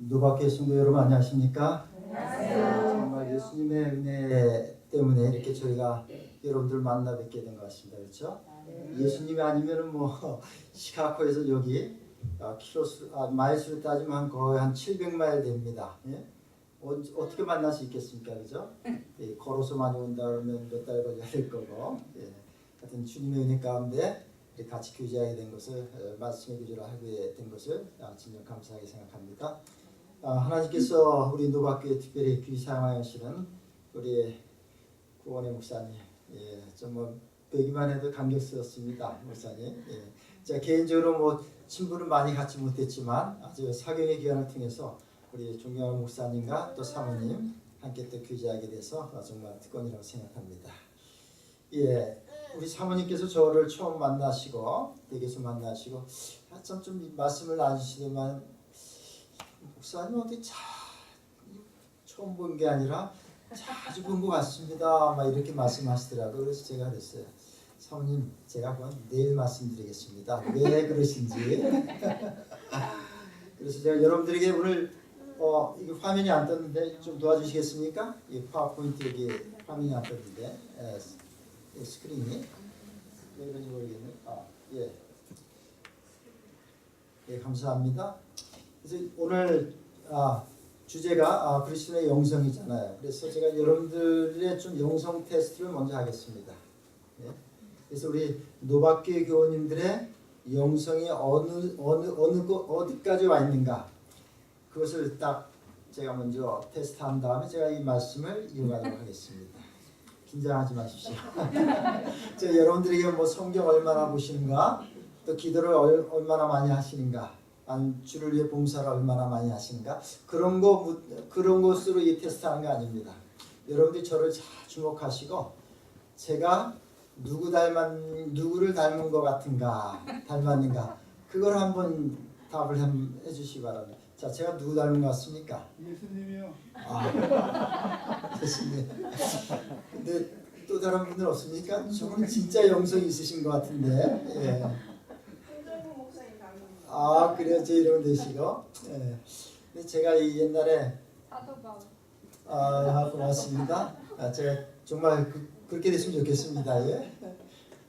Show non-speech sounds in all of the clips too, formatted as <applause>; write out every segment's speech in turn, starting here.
노바케 성도 여러분 안녕하십니까? 정말 예수님의 은혜 때문에 이렇게 저희가 여러분들 만나 뵙게 된 것 같습니다. 그렇죠? 예수님이 아니면은 뭐 <laughs> 시카고에서 여기 아, 키로수 아, 마일수로 따지면 거의 한 700마일 됩니다. 예? 어, 어떻게 만날 수 있겠습니까, 그죠? 예, 걸어서 많이 온다 그러면 몇 달 걸려야 될 거고, 예. 하여튼 주님의 은혜 가운데 같이 교제하게 된 것을 어, 말씀의 교제를 하게 된 것을 아, 진정 감사하게 생각합니다. 아, 하나님께서 우리 노바교회 특별히 귀 사용하시는 우리 구원의 목사님, 예, 정말 뵈기만 해도 감격스럽습니다, 목사님. 예. 제가 개인적으로 뭐 친분을 많이 갖지 못했지만 아주 사경의 기간을 통해서 우리 존경하는 목사님과 또 사모님 함께 또 교제하게 돼서 정말 특권이라고 생각합니다. 예, 우리 사모님께서 저를 처음 만나시고 댁에서 만나시고 한참 좀 말씀을 나누시더만 목사님 어디 자 처음 본 게 아니라 자주 본 것 같습니다. 막 이렇게 말씀하시더라고요. 그래서 제가 그랬어요. 사모님 제가 그건 내일 말씀드리겠습니다. 왜 그러신지. <laughs> 그래서 제가 여러분들에게 오늘 어 이게 화면이 안 떴는데 좀 도와주시겠습니까? 이 파워포인트 여기 화면이 안 떴는데 에, 이 스크린이 왜 그런지 모르겠네. 아 예. 예 감사합니다. 그래서 오늘 아, 주제가 아, 그리스도의 영성이잖아요. 그래서 제가 여러분들의 좀 영성 테스트를 먼저 하겠습니다. 예. 그래서 우리 노박교회 교우님들의 영성이 어느 어느 어느 거 어디까지 와 있는가 그것을 딱 제가 먼저 테스트한 다음에 제가 이 말씀을 이용하도록 <laughs> 하겠습니다. 긴장하지 마십시오. <laughs> 제가 여러분들에게 뭐 성경 얼마나 보시는가, 또 기도를 얼, 얼마나 많이 하시는가, 주를 위해 봉사를 얼마나 많이 하시는가 그런 거 묻- 그런 것으로 이 테스트하는 게 아닙니다. 여러분들이 저를 잘 주목하시고 제가 누구 닮았 누구를 닮은 것 같은가 닮았는가 그걸 한번 답을 한- 해주시기 바랍니다. 자, 제가 누구 닮은 것 같습니까? 예수님이요. 아, 됐습니다. 근데 또 다른 분들 없습니까? 저분은 진짜 영성이 있으신 것 같은데. 예. 아 그래요. 제 이름 되시고 예. 제가 이 옛날에 아 고맙습니다. 아, 제가 정말 그, 그렇게 됐으면 좋겠습니다. 예.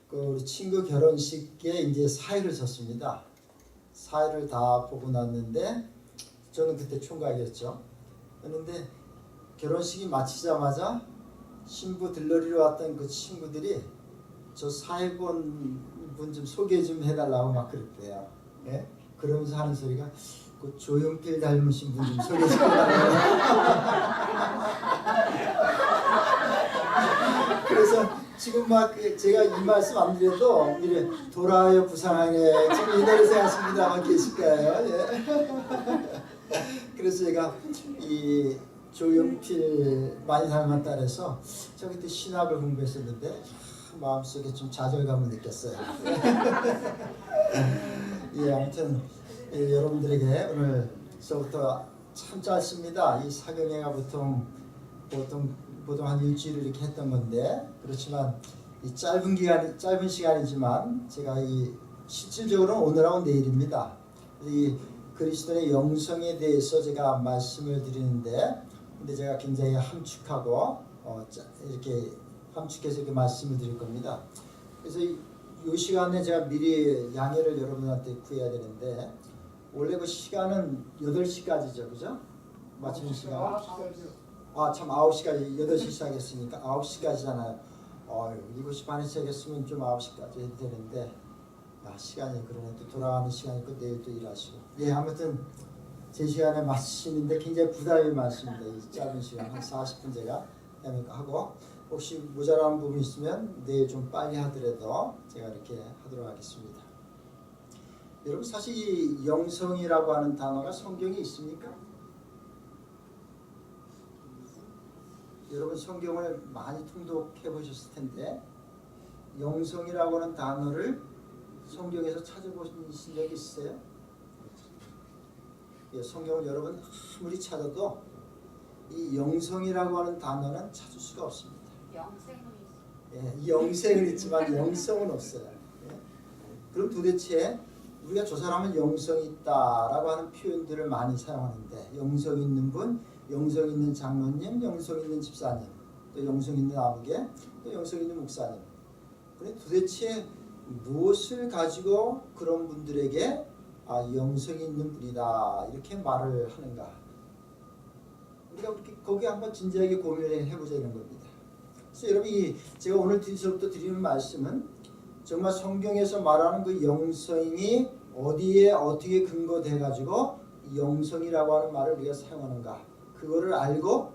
그 우리 친구 결혼식에 이제 사회를 졌습니다. 사회를 다 보고 났는데 저는 그때 총각이었죠. 그런데 결혼식이 마치자마자 신부 들러리러 왔던 그 친구들이 저 사회 본 분 좀 소개 좀 해달라고 막 그랬대요 예? 그러면서 하는 소리가 그 조용필 닮으신 분 좀 소개 좀 해달라고 그래서 지금 막그 제가 이 말씀 안 드려도 이래 돌아요 부산항에 지금 이 노래 생각하십니다 막 계실 거예요 예. 그래서 제가 이 조용필 많이 닮았다 그래서 저 그때 신학을 공부했었는데 참 마음속에 좀 좌절감을 느꼈어요 <laughs> 예, 아무튼 예, 여러분들에게 오늘서부터 참 짧습니다. 이 사경회가 보통 보통 보통 한 일주일을 이렇게 했던 건데 그렇지만 이 짧은 기간 짧은 시간이지만 제가 이 실질적으로는 오늘하고 내일입니다. 이 그리스도의 영성에 대해서 제가 말씀을 드리는데 근데 제가 굉장히 함축하고 어, 짜- 이렇게 함축해서 이렇게 말씀을 드릴 겁니다. 그래서 이, 이 시간에 제가 미리 양해를 여러분한테 구해야 되는데 원래 그 시간은 8시까지죠. 그죠? 마치는 시간. 아, 참 9시까지 8시 시작했으니까 9시까지잖아요. 어, 7시 반에 시작했으면 좀 9시까지 해도 되는데 아, 시간이 그러네. 또 돌아가는 시간이 있고 내일 또 일하시고. 예, 아무튼 제 시간에 말씀인데 굉장히 부담이 많습니다. 이 짧은 시간 한 40분 제가 하고 혹시 모자란 부분 있으면 내일 좀 빨리 하더라도 제가 이렇게 하도록 하겠습니다. 여러분 사실 이 영성이라고 하는 단어가 성경에 있습니까? 여러분 성경을 많이 통독해 보셨을 텐데 영성이라고 하는 단어를 성경에서 찾아보신 적이 있어요? 예, 성경을 여러분 아무리 찾아도 이 영성이라고 하는 단어는 찾을 수가 없습니다. 영생은. 예, 이 영생은 있지만 영성은 없어요. 예? 그럼 도대체 우리가 저 사람은 영성이 있다라고 하는 표현들을 많이 사용하는데 영성 있는 분, 영성 있는 장로님, 영성 있는 집사님, 또 영성 있는 아버게, 또 영성 있는 목사님. 근데 도대체 무엇을 가지고 그런 분들에게 아, 영성이 있는 분이다 이렇게 말을 하는가? 우리가 그렇게 거기 한번 진지하게 고민을 해보자 이런 겁니다. 그래서 여러분 이 제가 오늘 뒤서부터 드리는 말씀은 정말 성경에서 말하는 그 영성이 어디에 어떻게 근거돼 가지고 영성이라고 하는 말을 우리가 사용하는가 그거를 알고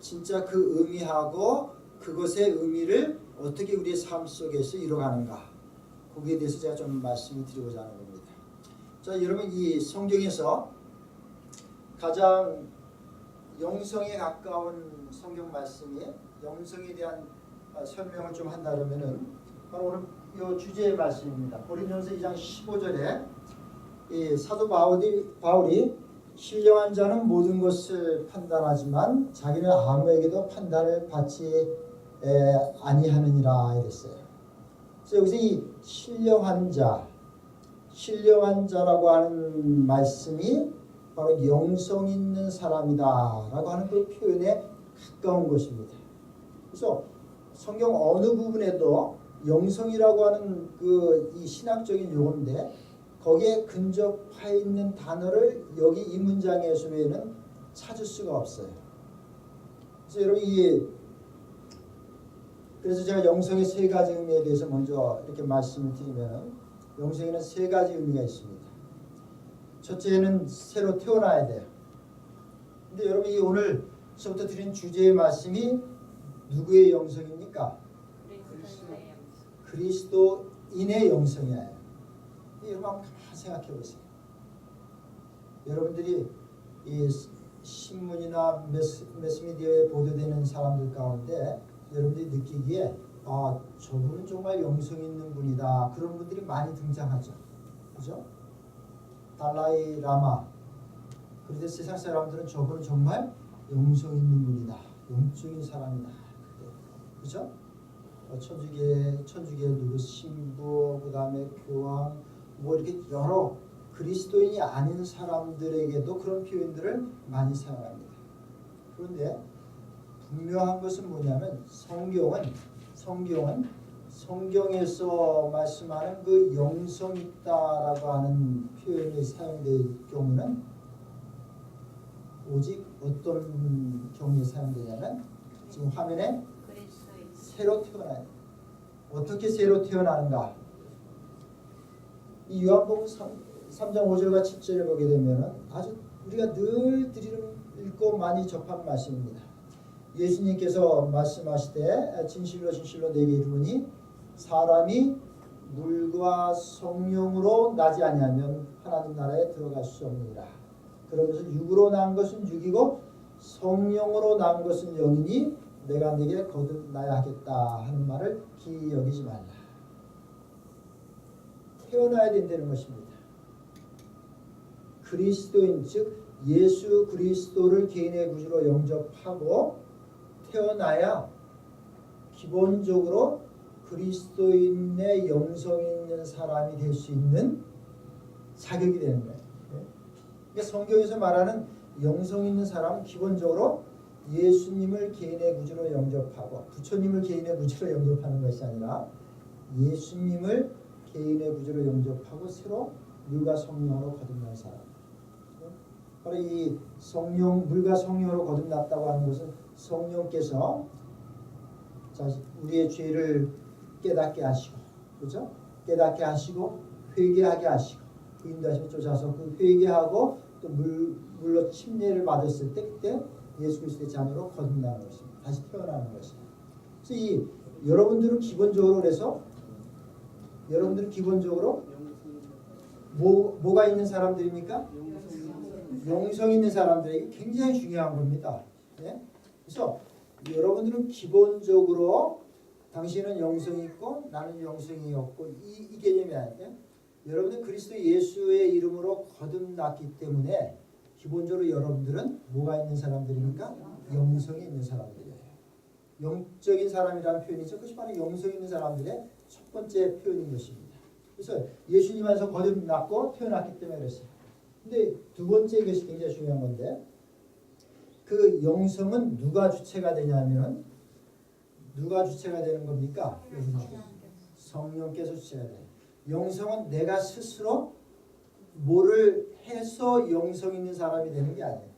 진짜 그 의미하고 그것의 의미를 어떻게 우리의 삶 속에서 이뤄가는가 거기에 대해서 제가 좀 말씀을 드리고자 하는 겁니다. 자 여러분 이 성경에서 가장 영성에 가까운 성경 말씀이 영성에 대한 어, 설명을 좀 한다 그러면은 바로 오늘 이 주제의 말씀입니다. 고린도전서 2장 15절에 이 사도 바울이, 바울이 신령한 자는 모든 것을 판단하지만 자기는 아무에게도 판단을 받지 에, 아니하느니라 이랬어요. 그래서 여기서 이 신령한 자, 신령한 자라고 하는 말씀이 바로 영성 있는 사람이다라고 하는 그 표현에 가까운 것입니다. 그래서 성경 어느 부분에도 영성이라고 하는 그 이 신학적인 용어인데 거기에 근접해 있는 단어를 여기 이 문장에서 외에는 찾을 수가 없어요. 그래서 여러분 이 그래서 제가 영성의 세 가지 의미에 대해서 먼저 이렇게 말씀을 드리면 영성에는 세 가지 의미가 있습니다. 첫째는 새로 태어나야 돼요. 근데 여러분 이 오늘서부터 드린 주제의 말씀이 누구의 영성입니까? 그리스도인의 영성이에요. 이 여러분 한번 생각해 보세요. 여러분들이 이 신문이나 매스, 매스미디어에 보도되는 사람들 가운데 여러분들이 느끼기에 아 저분은 정말 영성 있는 분이다 그런 분들이 많이 등장하죠. 그죠? 달라이 라마 그런데 세상 사람들은 저분은 정말 영성 있는 분이다 영적인 사람이다 그죠? 어, 천주교 천주교 누구 신부 그다음에 교황 뭐 이렇게 여러 그리스도인이 아닌 사람들에게도 그런 표현들을 많이 사용합니다. 그런데 분명한 것은 뭐냐면 성경은 성경은 성경에서 말씀하는 그 영성 있다라고 하는 표현이 사용될 경우는 오직 어떤 경우에 사용되냐면 지금 화면에 새로 태어나야 돼. 어떻게 새로 태어나는가? 이 요한복음 3, 3장 5절과 7절을 보게 되면 아주 우리가 늘 드리는 읽고 많이 접한 말씀입니다. 예수님께서 말씀하시되 진실로 진실로 내게 이르노니 사람이 물과 성령으로 나지 아니하면 하나님 나라에 들어갈 수 없느니라. 그러면서 육으로 난 것은 육이고 성령으로 난 것은 영이니 내가 네게 거듭나야 하겠다 하는 말을 기이 여기지 말라. 태어나야 된다는 것입니다. 그리스도인 즉 예수 그리스도를 개인의 구주로 영접하고 태어나야 기본적으로 그리스도인의 영성 있는 사람이 될 수 있는 자격이 되는 거예요. 그러니까 성경에서 말하는 영성 있는 사람은 기본적으로 예수님을 개인의 구주로 영접하고 부처님을 개인의 구주로 영접하는 것이 아니라 예수님을 개인의 구주로 영접하고 새로 물과 성령으로 거듭난 사람. 바로 이 성령 물과 성령으로 거듭났다고 하는 것은 성령께서 자 우리의 죄를 깨닫게 하시고 그죠? 깨닫게 하시고 회개하게 하시고 그 인도하심을 쫓아서 그 회개하고 또 물, 물로 침례를 받았을 때 그때 예수 그리스도의 자녀로 거듭나는 것입니다. 다시 태어나는 것입니다. 그래서 이 여러분들은 기본적으로 그래서 여러분들은 기본적으로 뭐, 뭐가 있는 사람들입니까? 영성 있는 사람들에게 굉장히 중요한 겁니다. 예? 그래서 여러분들은 기본적으로 당신은 영성이 있고 나는 영성이 없고 이, 이 개념이 아니에요. 여러분은 그리스도 예수의 이름으로 거듭났기 때문에 기본적으로 여러분들은 뭐가 있는 사람들입니까? 영성이 있는 사람들이에요. 영적인 사람이라는 표현이죠. 그것이 바로 영성 있는 사람들의 첫 번째 표현인 것입니다. 그래서 예수님 안에서 거듭났고 태어났기 때문에 그랬어요. 근데 두 번째 이것이 굉장히 중요한 건데 그 영성은 누가 주체가 되냐면 누가 주체가 되는 겁니까? 성령께서 주체가 돼요. 영성은 내가 스스로 뭐를 해서 영성 있는 사람이 되는 게 아니에요.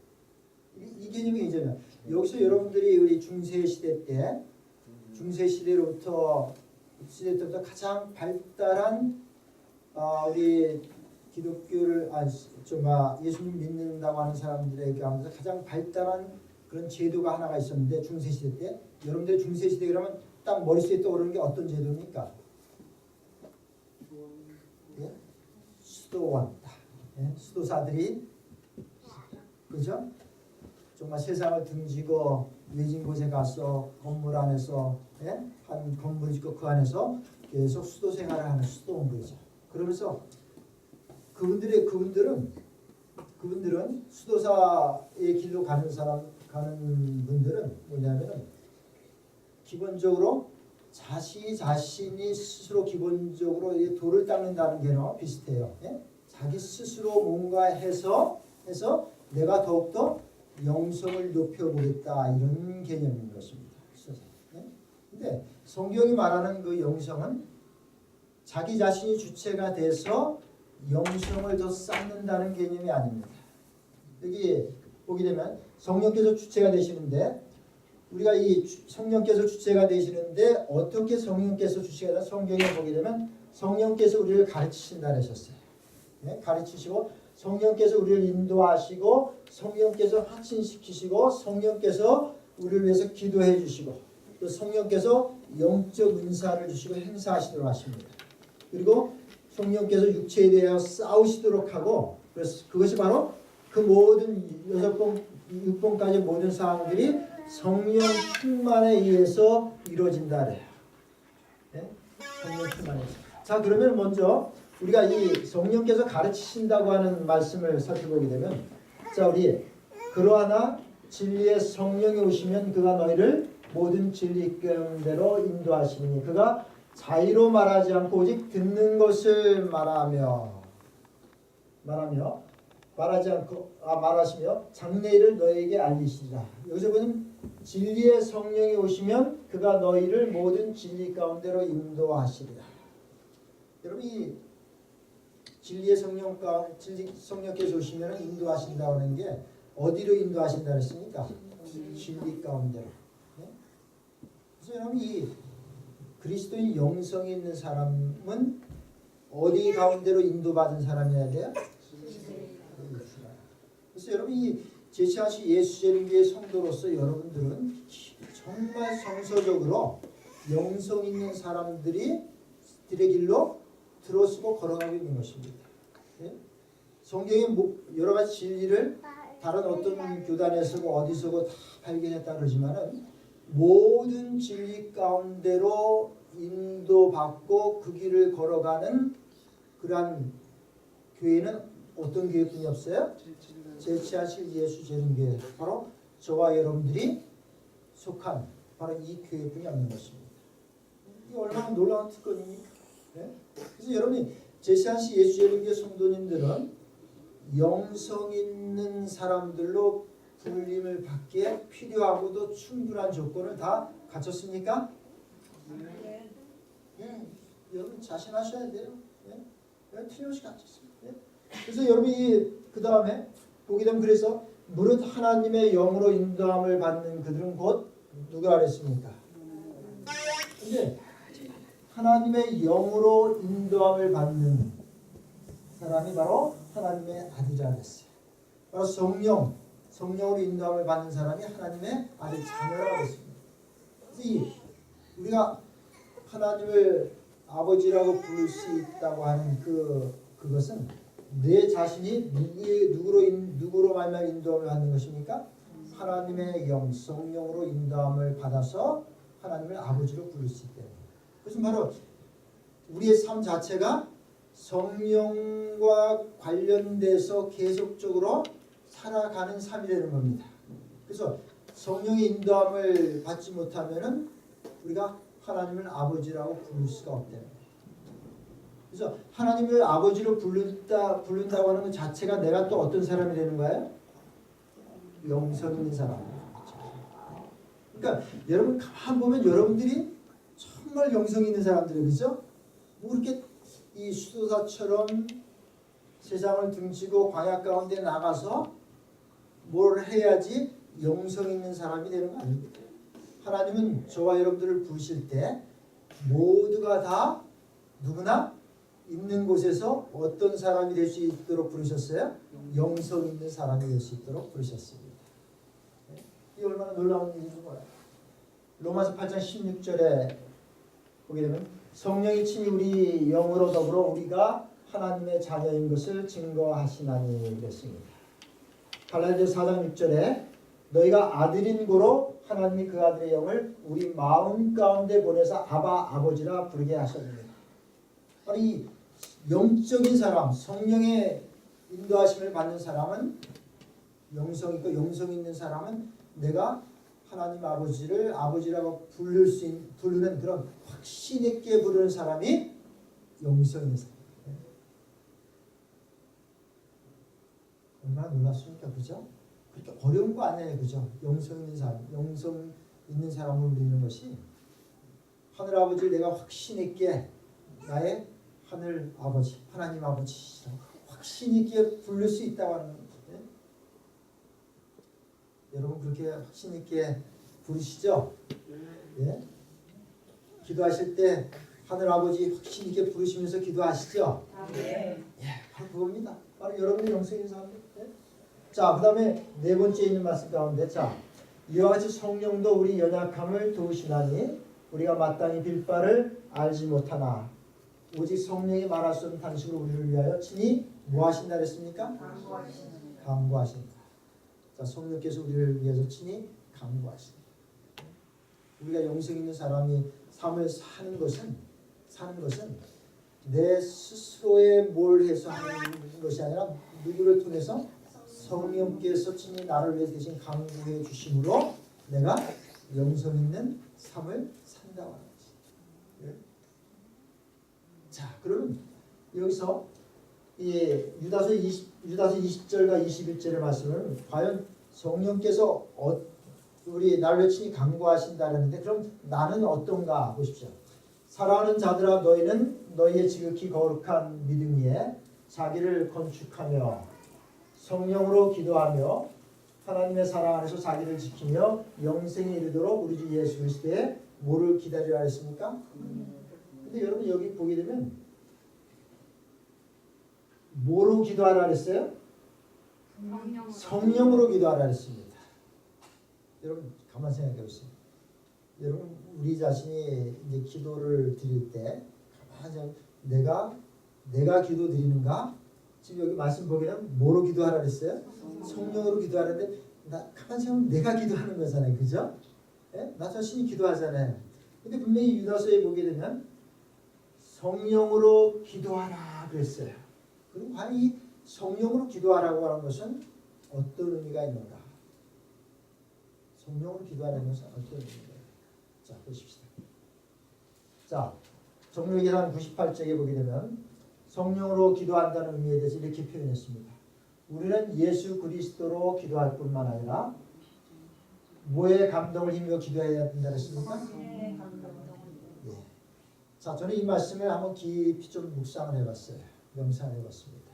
이, 이 개념이 이제는 여기서 여러분들이 우리 중세 시대 때 중세 시대로부터 시대 때부터 가장 발달한 아, 우리 기독교를 아좀 아, 예수님 믿는다고 하는 사람들의 가운데서 가장 발달한 그런 제도가 하나가 있었는데 중세 시대 때 여러분들 중세 시대 그러면 딱 머릿속에 떠오르는 게 어떤 제도입니까? 예? 수도원 예? 수도사들이 그죠? 정말 세상을 등지고 외진 곳에 가서 건물 안에서 예? 한 건물을 짓고 그 안에서 계속 수도 생활을 하는 수도원들이죠. 그러면서 그분들의 그분들은 그분들은 수도사의 길로 가는 사람 가는 분들은 뭐냐면은 기본적으로 자시 자신이 스스로 기본적으로 이 돌을 닦는다는 게너 비슷해요. 예? 자기 스스로 뭔가 해서 해서 내가 더욱더 영성을 높여보겠다 이런 개념인 것입니다. 예? 근데 성경이 말하는 그 영성은 자기 자신이 주체가 돼서 영성을 더 쌓는다는 개념이 아닙니다. 여기 보게 되면 성령께서 주체가 되시는데 우리가 이 주- 성령께서 주체가 되시는데 어떻게 성령께서 주체가 되나 성경에 보게 되면 성령께서 우리를 가르치신다 하셨어요. 네? 가르치시고 성령께서 우리를 인도하시고 성령께서 확신시키시고 성령께서 우리를 위해서 기도해 주시고 또 성령께서 영적 은사를 주시고 행사하시도록 하십니다. 그리고 성령께서 육체에 대하여 싸우시도록 하고 그것이 바로 그 모든 여섯 번, 육 번까지 모든 사항들이 성령 충만에 의해서 이루어진다 그래요. 네? 성령 충만에 의해서. 자 그러면 먼저 우리가 이 성령께서 가르치신다고 하는 말씀을 살펴보게 되면 자 우리 그러하나 진리의 성령이 오시면 그가 너희를 모든 진리 가운데로 인도하시니 그가 자의로 말하지 않고 오직 듣는 것을 말하며 말하며 말하지 않고 아 말하시며 장래일을 너희에게 알리시리라. 여기서 보면 진리의 성령이 오시면 그가 너희를 모든 진리 가운데로 인도하시리라. 여러분 이 진리의 성령과 진리 성령께서 오시면 인도하신다고 하는 게 어디로 인도하신다 그랬습니까? 진리 가운데로. 네? 그래서 여러분 이 그리스도인 영성이 있는 사람은 어디 가운데로 인도받은 사람이어야 돼요? 그래서 여러분 이 제시하신 예수제림교의 성도로서 여러분들은 정말 성서적으로 영성 있는 사람들이 길로 들어서고 걸어가고 있는 것입니다. 예? 성경의 뭐 여러 가지 진리를 다른 어떤 교단에서고 어디서고 다 발견했다 그러지만은 모든 진리 가운데로 인도받고 그 길을 걸어가는 그러한 교회는 어떤 교회뿐이 없어요? 제치하실 예수 제림교회 바로 저와 여러분들이 속한 바로 이 교회뿐이 없는 것입니다. 이게 얼마나 놀라운 특권입니까? 네? 그래서 여러분이 제시하실 예수 제림교회 성도님들은 영성 있는 사람들로 불림을 받기에 필요하고도 충분한 조건을 다 갖췄습니까? 예, 여러분 자신하셔야 돼요. 예? 예, 틀림없이 갖췄습니다. 예? 그래서 여러분이 그 다음에 보게 되면 그래서 무릇 하나님의 영으로 인도함을 받는 그들은 곧 누가 그랬습니까? 근데 하나님의 영으로 인도함을 받는 사람이 바로 하나님의 아들이라 그랬어요. 바로 성령, 성령으로 인도함을 받는 사람이 하나님의 아들 자녀라고 했습니다. 이 우리가 하나님을 아버지라고 부를 수 있다고 하는 그 그것은 내 자신이 누구 누구로 인, 누구로 말미암아 인도함을 받는 것입니까? 하나님의 영 성령으로 인도함을 받아서 하나님을 아버지로 부를 수 있다. 그것은 바로 우리의 삶 자체가 성령과 관련돼서 계속적으로 살아가는 삶이 되는 겁니다. 그래서 성령의 인도함을 받지 못하면은 우리가 하나님을 아버지라고 부를 수가 거예요. 그래서 하나님을 아버지로 부른다 부른다고 하는 것 자체가 내가 또 어떤 사람이 되는 거예요? 영성 있는 사람. 그러니까 여러분 가만 보면 여러분들이 정말 영성 있는 사람들이에요, 그죠? 뭐 그렇게 이 수도사처럼 세상을 등지고 광야 가운데 나가서 뭘 해야지 영성 있는 사람이 되는 거 아닙니까? 하나님은 저와 여러분들을 부르실 때 모두가 다 누구나 있는 곳에서 어떤 사람이 될 수 있도록 부르셨어요? 영성 있는 사람이 될 수 있도록 부르셨습니다. 네? 이 얼마나 놀라운 일인지 몰라요. 로마서 8장 16절에 보게 되면 성령이 친히 우리 영으로 더불어 우리가 하나님의 자녀인 것을 증거하시나니 그랬습니다. 갈라디아 4장 6절에 너희가 아들인 고로 하나님이 그 아들의 영을 우리 마음 가운데 보내서 아바 아버지라 부르게 하셨습니다. 이 영적인 사람, 성령의 인도하심을 받는 사람은 영성 있고 영성 있는 사람은 내가 하나님 아버지를 아버지라고 부를 수 있는, 부르는 그런 확신 있게 부르는 사람이 영성 있는 사람. 얼마나 놀랍습니까, 그죠? 그렇게 어려운 거 아니에요, 그죠? 영성 있는 사람, 영성 있는 사람을 부르는 것이 하늘 아버지를 내가 확신 있게 나의 하늘 아버지, 하나님 아버지라고 확신 있게 부를 수 있다고 하는? 여러분 그렇게 확신 있게 부르시죠? 예? 기도하실 때 하늘 아버지 확신 있게 부르시면서 기도하시죠? 예, 바로 그겁니다. 바로 여러분의 영성인 사람들. 예? 자, 그 다음에 네 번째 있는 말씀 가운데 자, 이와 같이 성령도 우리 연약함을 도우시나니 우리가 마땅히 빌 바를 알지 못하나 오직 성령이 말할 수 없는 단식으로 우리를 위하여 친히 뭐 하신다 그랬습니까? 강구하신다. 자, 성령께서 우리를 위해서 친히 강구하신다. 우리가 영성 있는 사람이 삶을 사는 것은 사는 것은 내 스스로의 뭘 해서 하는 것이 아니라 누구를 통해서 성령께서 친히 나를 위해 대신 강구해 주심으로 내가 영성 있는 삶을 산다고 하는 거지. 예? 자, 그러면 여기서 이 유다서 20, 유다서 20절과 21절의 말씀을 과연 성령께서 어, 우리 나를 친히 강구하신다 그랬는데 그럼 나는 어떤가 보십시오. 사랑하는 자들아 너희는 너희의 지극히 거룩한 믿음 위에 자기를 건축하며 성령으로 기도하며 하나님의 사랑 안에서 자기를 지키며 영생에 이르도록 우리 주 예수 그리스도의 뭐를 기다리라 했습니까? 근데 여러분 여기 보게 되면 뭐로 기도하라 그랬어요? 성령으로 기도하라 했습니다. 여러분 가만 생각해 보세요. 여러분 우리 자신이 이제 기도를 드릴 때 가만 생각 내가 내가 기도 드리는가? 지금 여기 말씀 보게 되면 뭐로 기도하라 그랬어요? 성령으로 기도하는데 나 가만 생각하면 내가 기도하는 거잖아요. 그죠? 예? 나 자신이 기도하잖아요. 근데 분명히 유다서에 보게 되면 성령으로 기도하라 그랬어요. 그럼 과연 이 성령으로 기도하라고 하는 것은 어떤 의미가 있는가? 성령으로 기도하라는 것은 어떤 의미인가요? 자, 보십시다. 자, 정lu기상 98쪽에 보게 되면 성령으로 기도한다는 의미에 대해서 이렇게 표현했습니다. 우리는 예수 그리스도로 기도할 뿐만 아니라 뭐에 감동을 힘입어 기도해야 된다 그랬습니까? 예. 자, 저는 이 말씀을 한번 깊이 좀 묵상을 해봤어요. 명상을 해봤습니다.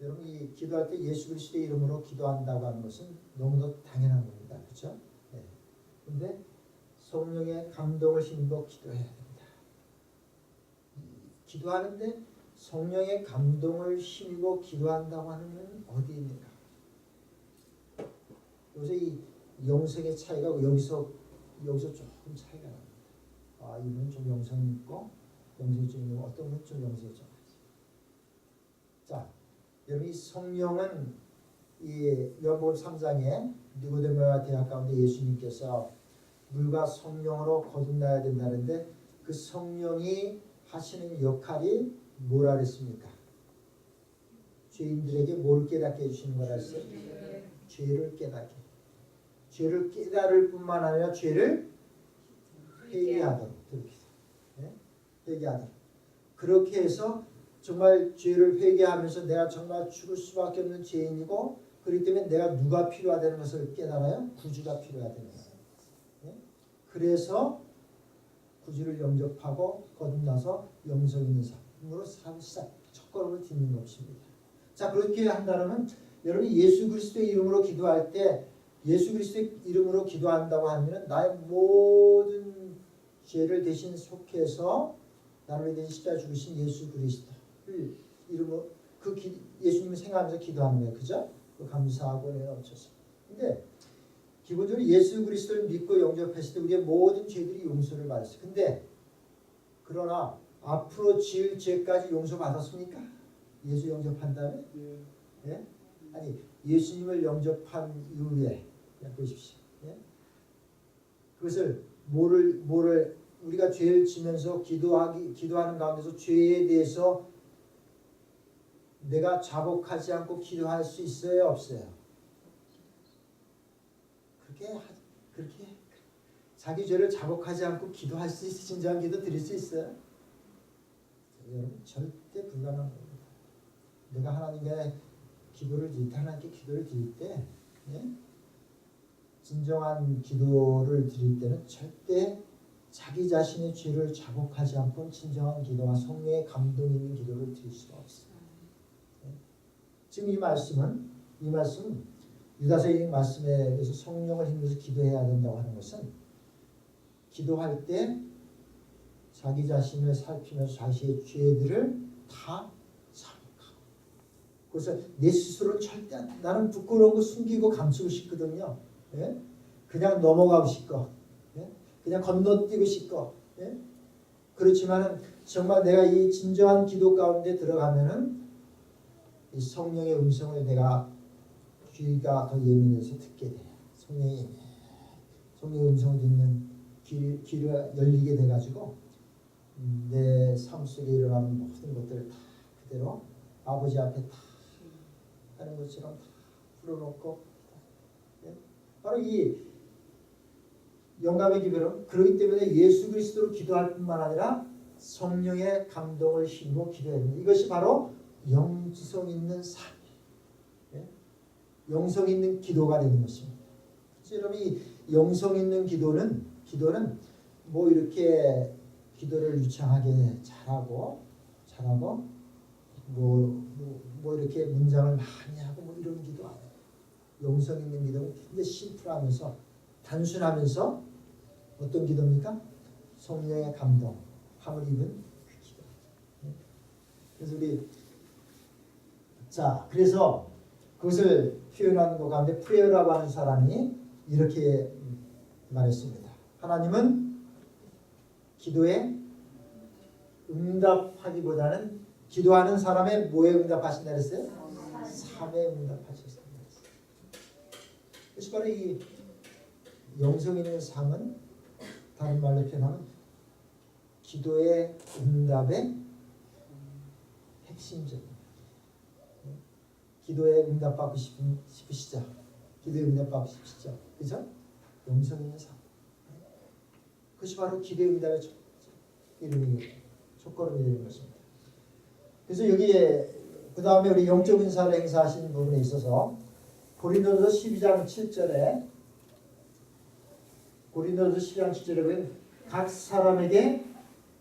여러분 이 기도할 때 예수 그리스도의 이름으로 기도한다고 하는 것은 너무도 당연한 겁니다. 그렇죠? 네. 근데 성령의 감동을 힘입어 기도해야 됩니다. 이 기도하는데 성령의 감동을 힘입어 기도한다고 하는 건 어디 있는가? 여기서 이 영성의 차이가 여기서 여기서 조금 차이가 납니다. 아 이분은 좀 영성 있고 있고 어떤 좀 하지. 자, 여러분 이 성령은 이 요한복음 3장에 니고데모와 대학 가운데 예수님께서 물과 성령으로 거듭나야 된다는데 그 성령이 하시는 역할이 뭐라 그랬습니까? 죄인들에게 뭘 깨닫게 해주시는 거라 했어요? 죄를 깨닫게. 죄를 깨달을 뿐만 아니라 죄를 회개하도록 예? 회개하도록. 그렇게 해서 정말 죄를 회개하면서 내가 정말 죽을 수밖에 없는 죄인이고 그렇기 때문에 내가 누가 필요하다는 것을 깨달아요. 구주가 필요하다는 거예요. 예? 그래서 구주를 영접하고 거듭나서 영성 있는 삶으로 살 시작 첫 걸음을 딛는 것입니다. 자 그렇게 한다면 여러분 예수 그리스도의 이름으로 기도할 때 예수 그리스도의 이름으로 기도한다고 하면 나의 모든 죄를 대신 속해서 나를 위해 십자가 죽으신 예수 그리스도를 이름으로 그 기, 예수님을 생각하면서 기도하는 거예요. 그죠? 그 감사하고 넘쳐서. 근데 기본적으로 예수 그리스도를 믿고 영접했을 때 우리의 모든 죄들이 용서를 받았어요. 근데 그러나 앞으로 지을 죄까지 용서받았습니까? 예수 영접한 다음에? 예? 아니 예수님을 영접한 이후에 야, 보십시오. 예? 그것을 뭐를 뭐를 우리가 죄를 지면서 기도하기 기도하는 가운데서 죄에 대해서 내가 자복하지 않고 기도할 수 있어요, 없어요? 그렇게 하- 그렇게 자기 죄를 자복하지 않고 기도할 수 있어 진정한 기도 드릴 수 있어요? 여러분 절대 불가능한 겁니다. 내가 하나님께 기도를 드릴 때 하나님께 기도를 드릴 때 예? 진정한 기도를 드릴 때는 절대 자기 자신의 죄를 자복하지 않고 진정한 기도와 성령의 감동 있는 기도를 드릴 수가 없어요. 예? 지금 이 말씀은 이 말씀은 유다서의 말씀에 의해서 성령을 힘줘서 기도해야 된다고 하는 것은 기도할 때 자기 자신을 살피면서 자신의 죄들을 다 그래서 내 스스로는 절대 안- 나는 부끄러운 거 숨기고 감추고 싶거든요. 예? 그냥 넘어가고 싶고 예? 그냥 건너뛰고 싶고 예? 그렇지만은 정말 내가 이 진정한 기도 가운데 들어가면은 이 성령의 음성을 내가 귀가 더 예민해서 듣게 돼요. 성령의 성령의 음성을 듣는 귀, 귀가 열리게 돼가지고 음, 내삶 속에 일어나는 모든 것들을 다 그대로 아버지 앞에 다 하는 것처럼 다 풀어놓고 예? 바로 이 영감의 기별은 그렇기 때문에 예수 그리스도로 기도할 뿐만 아니라 성령의 감동을 힘입어 됩니다. 이것이 바로 영지성 있는 삶, 예? 영성 있는 기도가 되는 것입니다. 그래서 여러분 이 영성 있는 기도는 기도는 뭐 이렇게 기도를 유창하게 잘하고 잘하고 뭐, 뭐, 뭐 이렇게 문장을 많이 하고 뭐 이런 기도 안 해요. 영성 있는 기도는 굉장히 심플하면서 단순하면서 어떤 기도입니까? 성령의 감동, 함을 입은 그 기도. 네. 그래서 우리 자 그래서 그것을 표현하는 것 가운데 프레어라고 하는 사람이 이렇게 말했습니다. 하나님은 기도에 응답하기보다는 기도하는 사람의 뭐에 응답하신다 그랬어요? 삶에 응답하셨습니다. 그래서 바로 이 영성 있는 삶은 다른 말로 표현하면 기도의 응답의 핵심적입니다. 기도에 응답받고 싶은, 싶으시죠? 기도에 응답 받고 싶으시죠? 그죠? 영성 있는 삶. 그것이 바로 기도의 응답의 첫, 이름이 첫걸음이 되는 것입니다. 그래서 여기에 그 다음에 우리 영적 인사를 행사하신 부분에 있어서 고린도서 12장 7절에 고린도서 12장 7절에 보면 각 사람에게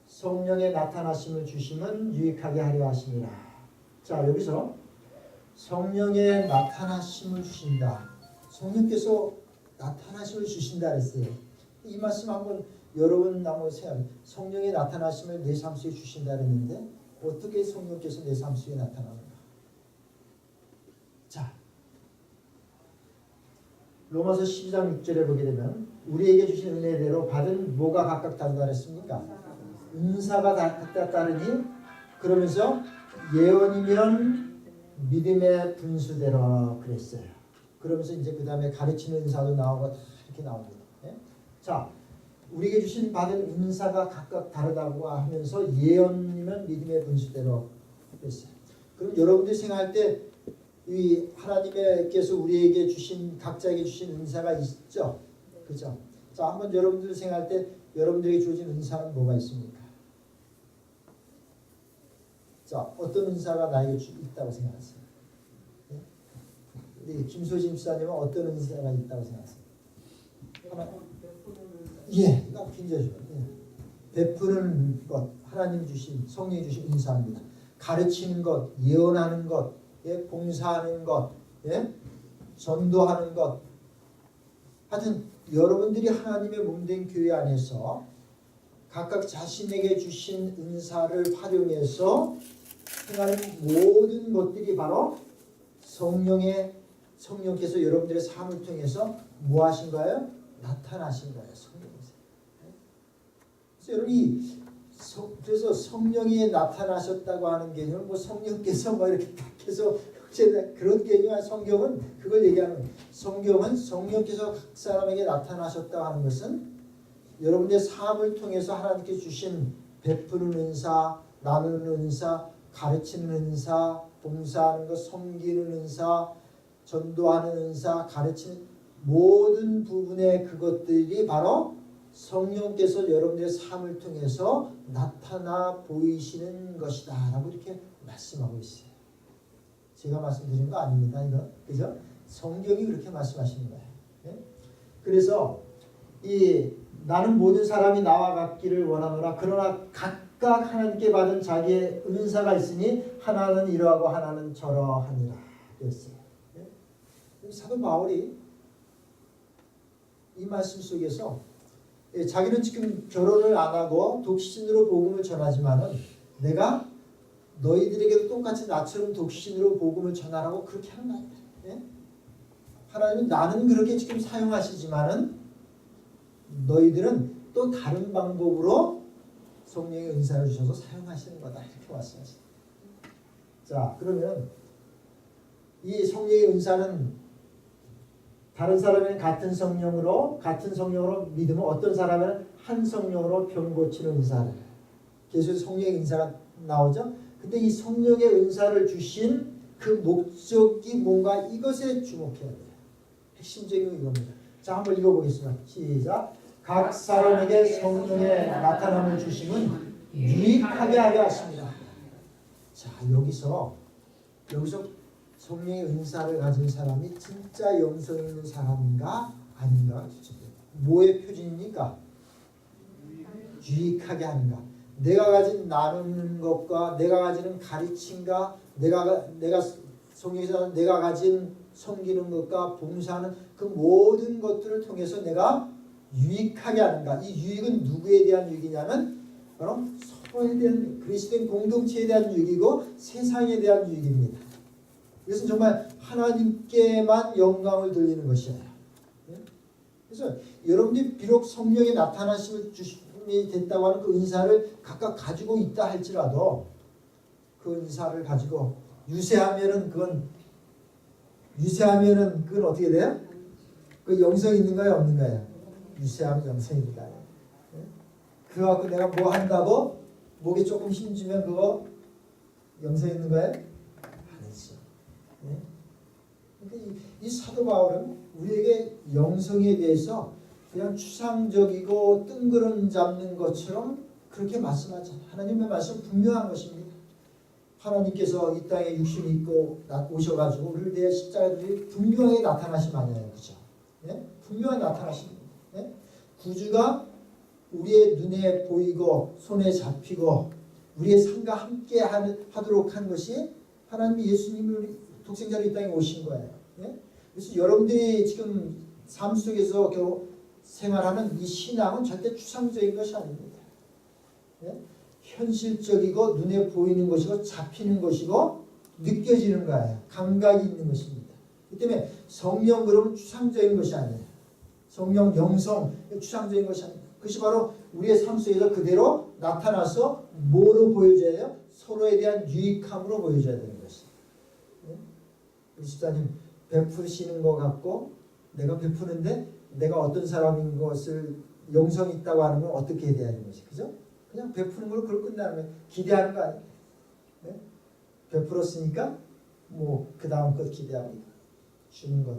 성령의 나타나심을 주심은 유익하게 하려 하심이라. 자 여기서 성령의 나타나심을 주신다. 성령께서 나타나심을 주신다 그랬어요. 이 말씀 한번 여러분 한번 생각. 성령의 나타나심을 내 삶 속에 주신다 그랬는데 어떻게 성령께서 내 삶 속에 나타나는가? 자, 로마서 12장 6절에 보게 되면 우리에게 주신 은혜대로 받은 뭐가 각각 그랬습니까? 은사가 다- 각각 다르니 그러면서 예언이면 믿음의 분수대로 그랬어요. 그러면서 이제 그 다음에 가르치는 은사도 나오고 다 이렇게 나옵니다. 예? 자, 우리에게 주신 받은 은사가 각각 다르다고 하면서 예언이면 믿음의 분수대로 그랬어요. 그럼 여러분들이 생각할 때 이 하나님께서 우리에게 주신 각자에게 주신 은사가 있죠, 그죠? 자, 한번 여러분들 생각할 때 여러분들에게 주어진 은사는 뭐가 있습니까? 자, 어떤 은사가 나에게 주- 있다고 생각하세요? 예? 우리 김소진 집사님은 어떤 은사가 있다고 생각하세요? 하나, 예, 딱 빈자죠. 예. 베푸는 것, 하나님 주신 성령 주신 은사입니다. 가르치는 것, 예언하는 것, 예, 봉사하는 것, 예, 전도하는 것. 하여튼 여러분들이 하나님의 몸된 교회 안에서 각각 자신에게 주신 은사를 활용해서 행하는 모든 것들이 바로 성령의 성령께서 여러분들의 삶을 통해서 뭐 하신 거예요? 나타나신 거예요. 성령께서. 그래서 여러분이 성- 그래서 성령이 나타나셨다고 하는 개념은 뭐 성령께서 뭐 이렇게 딱 해서 흑제다 그런 아니라 성경은 그걸 얘기하는. 성경은 성령께서 각 사람에게 나타나셨다고 하는 것은 여러분의 삶을 통해서 하나님께 주신 베푸는 은사, 나누는 은사, 가르치는 은사, 봉사하는 것, 섬기는 은사, 전도하는 은사, 가르치는 모든 부분의 그것들이 바로 성령께서 여러분들의 삶을 통해서 나타나 보이시는 것이다라고 이렇게 말씀하고 있어요. 제가 말씀드린 거 아닙니다. 이거 그죠? 성경이 그렇게 말씀하시는 거예요. 예? 그래서 이 나는 모든 사람이 나와 같기를 원하노라 그러나 각각 하나님께 받은 자기의 은사가 있으니 하나는 이러하고 하나는 저러하니라 그랬어요. 예? 사도 바울이 이 말씀 속에서 예, 자기는 지금 결혼을 안 하고 독신으로 복음을 전하지만은 내가 너희들에게도 똑같이 나처럼 독신으로 복음을 전하라고 그렇게 거예요. 예? 하나님은 나는 그렇게 지금 사용하시지만은 너희들은 또 다른 방법으로 성령의 은사를 주셔서 사용하시는 거다 이렇게 말씀하시죠. 자 그러면 이 성령의 은사는 다른 사람은 같은 성령으로 같은 성령으로 믿으면 어떤 사람은 한 성령으로 병 고치는 은사를 계속 성령의 은사가 나오죠. 근데 이 성령의 은사를 주신 그 목적이 뭔가 이것에 주목해야 돼요. 핵심적인 건 이겁니다. 자 한번 읽어보겠습니다. 시작. 각 사람에게 성령의 나타남을 주심은 유익하게 하려 하십니다. 자 여기서 여기서 성령의 은사를 가진 사람이 진짜 영성 있는 사람인가 아닌가 뭐의 표준입니까? 유익하게 하는가? 내가 가진 나누는 것과 내가 가지는 가르침과 내가 내가 성경에서 내가 가진 섬기는 것과 봉사하는 그 모든 것들을 통해서 내가 유익하게 하는가? 이 유익은 누구에 대한 유익이냐면 바로 서로에 대한 그리스도인 공동체에 대한 유익이고 세상에 대한 유익입니다. 이것은 정말 하나님께만 영광을 돌리는 것이에요. 예? 그래서 여러분들이 비록 성령의 나타나심을 주 심이 됐다고 하는 그 은사를 각각 가지고 있다 할지라도 그 은사를 가지고 유세하면은 그건 유세하면은 그건 어떻게 돼요? 그 영성 있는가요 없는가요? 유세하면 영성입니다. 예? 그거 내가 뭐 한다고 목에 조금 힘주면 그거 영성 있는 거예요? 아니죠. 예? 그러니까 이, 이 사도 바울은 우리에게 영성에 대해서 그냥 추상적이고 뜬구름 잡는 것처럼 그렇게 말씀하지. 하나님의 말씀 분명한 것입니다. 하나님께서 이 땅에 육신 입고 나- 오셔가지고 우리를 대해 십자가들이 분명하게 나타나심 아니에요, 그죠? 예? 분명하게 나타나십니다. 예? 구주가 우리의 눈에 보이고 손에 잡히고 우리의 삶과 함께 하도록 한 것이 하나님이 예수님을 독생자로 이 땅에 오신 거예요. 예? 그래서 여러분들이 지금 삶 속에서 생활하는 이 신앙은 절대 추상적인 것이 아닙니다. 예? 현실적이고 눈에 보이는 것이고 잡히는 것이고 느껴지는 거예요. 감각이 있는 것입니다. 그 때문에 성령 그러면 추상적인 것이 아니에요. 성령 영성 추상적인 것이 아닙니다. 그것이 바로 우리의 삶 속에서 그대로 나타나서 뭐로 보여줘야 돼요? 서로에 대한 유익함으로 보여줘야 되는 것이에요. 예? 집사님 베푸시는 것 같고 내가 베푸는데 내가 어떤 사람인 것을 영성 있다고 하는 건 어떻게 해야 되는 것이 그죠? 그냥 베푸는 걸로 그걸 끝나는 거예요. 기대하는 거 아니에요. 네? 베풀었으니까 뭐 그 다음 것 기대하고 주는 것